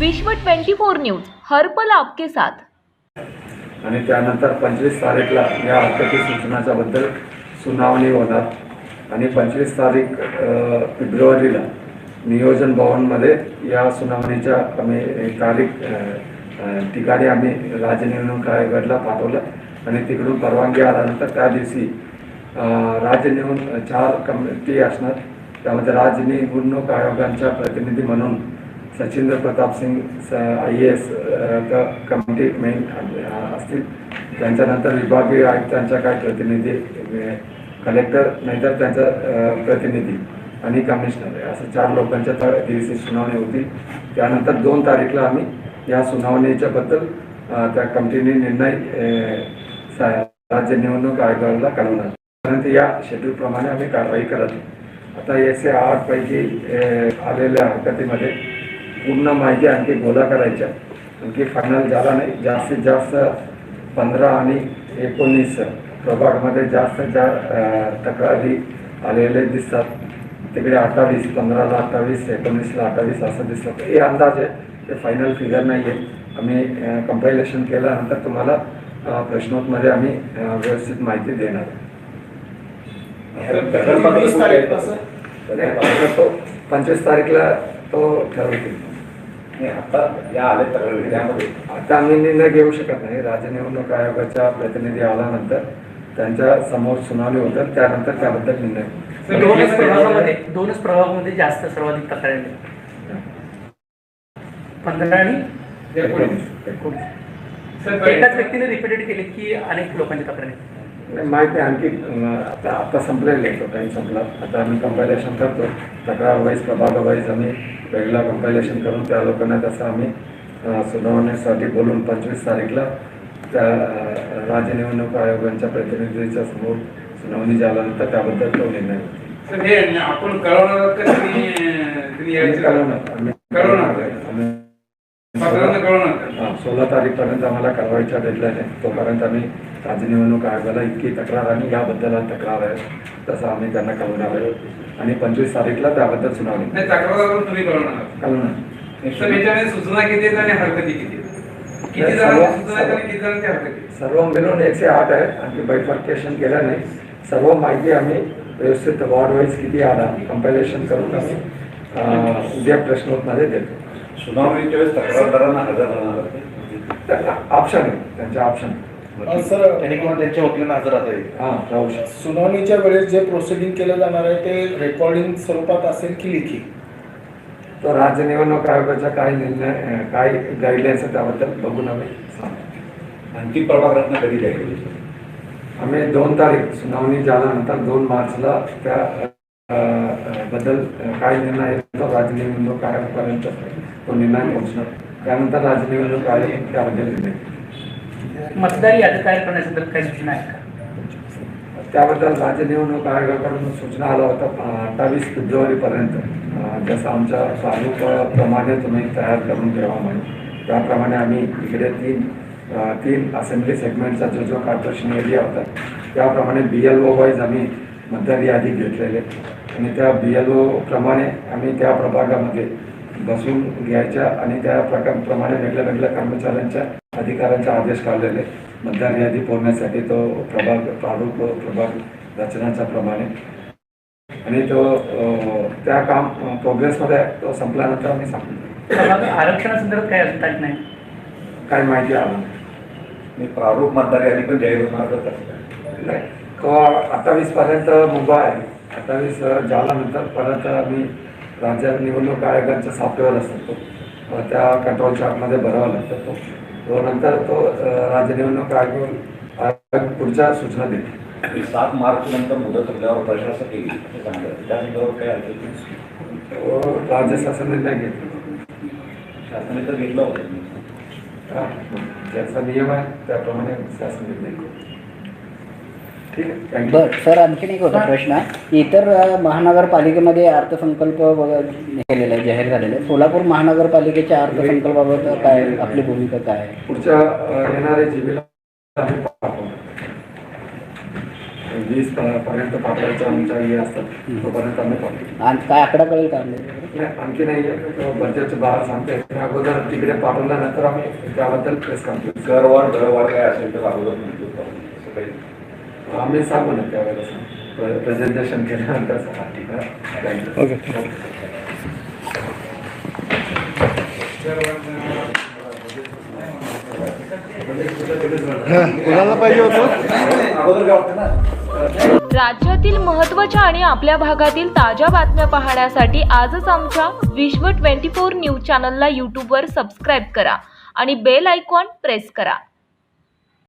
विश्व 24 न्यूज हरपल आपके साथ. आणि त्यानंतर पंचवीस तारीखला या हरकती सूचनाच्या बद्दल सुनावणी होणार. आणि पंचवीस तारीख फेब्रुवारीला नियोजन भवनमध्ये या सुनावणीच्या आम्ही तारीख ठिकाणी आम्ही राज्य निवडणूक आयोगाला पाठवलं. आणि तिकडून परवानगी आल्यानंतर त्या दिवशी राज्य निवडणूक चार कमिटी असणार. त्यामध्ये राज्य निवडणूक आयोगांच्या प्रतिनिधी म्हणून Sachindra Pratap Singh I A S committee main असतील. त्यांच्यानंतर विभागीय आयुक्तांच्या काही प्रतिनिधी कलेक्टर नाहीतर त्यांचा प्रतिनिधी आणि कमिशनर असं चार लोकांच्या त्या दिवशी सुनावणी होती. त्यानंतर दोन तारीखला आम्ही या सुनावणीच्या बद्दल त्या कमिटीने निर्णय सा- राज्य निवडणूक आयोगाला कळवणार परंतु या शेड्यूलप्रमाणे आम्ही कारवाई करत आता एकशे आठ पैकी आलेल्या हरकतीमध्ये पूर्ण माहिती आणखी गोळा करायच्या आणखी फायनल झाला नाही. जास्तीत जास्त पंधरा आणि एकोणीस प्रभागामध्ये जास्त जा तक्रारी आलेले दिसतात. तिकडे अठ्ठावीस पंधराला अठ्ठावीस एकोणीसला अठ्ठावीस असं दिसतं हे अंदाज आहे. ते फायनल फिगर नाही आहे. आम्ही कंपायलेशन केल्यानंतर तुम्हाला प्रश्नोत्तमध्ये आम्ही व्यवस्थित माहिती देणार पंचवीस तारीखला तो ठरवतील. या आले त्यामध्ये आता आम्ही निर्णय घेऊ शकत नाही. राज्य निवडणूक आयोगाचा प्रतिनिधी आल्यानंतर त्यांच्यासमोर सुनावणी होतं त्यानंतर त्याबद्दल निर्णय. दोनच प्रभागामध्ये दोनच प्रभागामध्ये जास्त सर्वाधिक तक्रारी. पंधरा आणि एकाच व्यक्तीने रिपीटेड केले की अनेक लोकांची तक्रारी माहिती आहे आणखी आता आता संपलेले तो टाईम संपला. आता आम्ही कंपायलेशन करतो. तक्रार वाईज प्रभाग वाईज आम्ही वेगळा कंपायलेशन करून त्या लोकांना तसं आम्ही अं, सुनावणीसाठी बोलून पंचवीस तारीखला त्या राज्य निवडणूक आयोगांच्या प्रतिनिधीच्या समोर सुनावणी झाल्यानंतर त्याबद्दल तो निर्णय हे आपण कळवणार कळवणार. हा, सोळा तारीखपर्यंत आम्हाला कारवाईच्या डेडलाईन आहे. तोपर्यंत आम्ही राज्य निवडणूक आयोगाला इतकी तक्रार आणि याबद्दल तक्रार आहे तसं आम्ही त्यांना कळवणार आहे. आणि पंचवीस तारीखला त्याबद्दल सुनावणी. कळवणार सूचना किती आणि हरकती सर्व- आणि मिळून एकशे आठ आहे आणखी बायफर्केशन केलं नाही. सर्व माहिती आम्ही व्यवस्थित वॉर्ड वाईज किती आला कंपायलेशन करून आम्ही उद्या प्रश्नोत्तमध्ये देतो. सुनावणीच्या वेळेस तक्रारदारांना हजर राहणार त्यांना ऑप्शन आहे त्यांच्या ऑप्शन अ, सर त्यांनी किंवा त्यांच्या वकिलांना हजर राहता येईल? हां राहू शकतो. सुनावणीच्या वेळेस जे प्रोसिडिंग केलं जाणार आहे ते रेकॉर्डिंग स्वरूपात असेल की लिखी? तो राज्य निवडणूक आयोगाचा काय निर्णय अं, काय गाईडलाईन्स आहे त्याबद्दल बघून आम्ही सांगतो. अंतिम प्रभाग रत्न कधी जाईल आम्ही दोन तारीख सुनावणी झाल्यानंतर दोन मार्चला त्या अ, अ, बद्दल काय निर्णय येतो राज्य निवडणूक आयोगापर्यंत तो निर्णय पोहोचणार त्यानंतर राज्य निवडणूक आयोग त्याबद्दल निर्णय. मतदार यादी तयार करण्याबद्दल काही सूचना आहेत का? त्याबद्दल राज्य निवडणूक आयोगाकडून सूचना आला होता अठ्ठावीस फेब्रुवारीपर्यंत. जसं आमच्या प्रमाणे तुम्ही तयार करून ठेवा म्हणून. त्याप्रमाणे आम्ही इकडे तीन तीन असेंब्ली सेगमेंटचा जो जो कॉर्पोरेशन एरिया होता त्याप्रमाणे बी एल ओ वाईज आम्ही मतदार यादी घेतलेले. आणि त्या बी एल ओ प्रमाणे आम्ही त्या प्रभागामध्ये बसून घ्यायच्या आणि त्या प्रकाराप्रमाणे वेगळ्या वेगळ्या कर्मचाऱ्यांच्या अधिकाऱ्यांचे आदेश काढलेले. मतदार यादी पोहोचण्यासाठी तो प्रभाग प्रारूप प्रभाग रचनाच्या प्रमाणे. आणि तो त्या काम प्रोग्रेसमध्ये. तो संपल्यानंतर आम्ही सांगतो आरक्षणासंदर्भात काही अजून नाही. काय माहिती आलं मी प्रारूप मतदार यादी पण जाहीर होणार? नाही. तो अठ्ठावीस पर्यंत मुभा आहे. अठ्ठावीस झाल्यानंतर परत आम्ही राज्य निवडणूक आयोगाच्या सॉफ्टवेअर असतो तो. त्या कंट्रोल चार्टमध्ये भरावा लागतो तो. तो नंतर तो राज्य निवडणूक आयोग आयोग पुढच्या सूचना आणि सात मार्च नंतर मुदत संपल्यावर प्रशासक येईल असं सांगितलं त्या संदर्भात काय असेल तो राज्य शासन निर्णय घेईल शासनाने तर घेतलं होतं. ज्याचा नियम आहे त्याप्रमाणे शासन निर्णय थँक्यू बर सर आणखीन एक होता प्रश्न. इतर महानगरपालिकेमध्ये अर्थसंकल्प केलेला आहे जाहीर झालेला आहे. सोलापूर महानगरपालिकेच्या अर्थसंकल्पाबाबत काय आपली भूमिका काय आहे? पुढच्या येणाऱ्या आम्ही पाठवू वीस पर्यंत पाठवायचं आमच्या हे असतात तोपर्यंत आम्ही पाठवतो आणि काय आकडा कळेल का आपल्याला? नाही, आणखी नाही बजेटचं बाहेर सांगते. त्या अगोदर तिकडे पाठवल्यानंतर आम्ही त्याबद्दल प्रेस कॉन्फरन्स करवाढ दरवाढ काय असेल तर अगोदर असं काही आम्ही सांगू ना प्रेझेंटेशन केल्यानंतर सांगा ठीक आहे. राज्यातील महत्त्वाच्या आणि आपल्या भागातील ताज्या बातम्या पाहण्यासाठी आजच आमच्या विश्व ट्वेंटी फोर न्यूज चॅनलला यूट्यूबवर सबस्क्राईब करा आणि बेल आयकॉन प्रेस करा.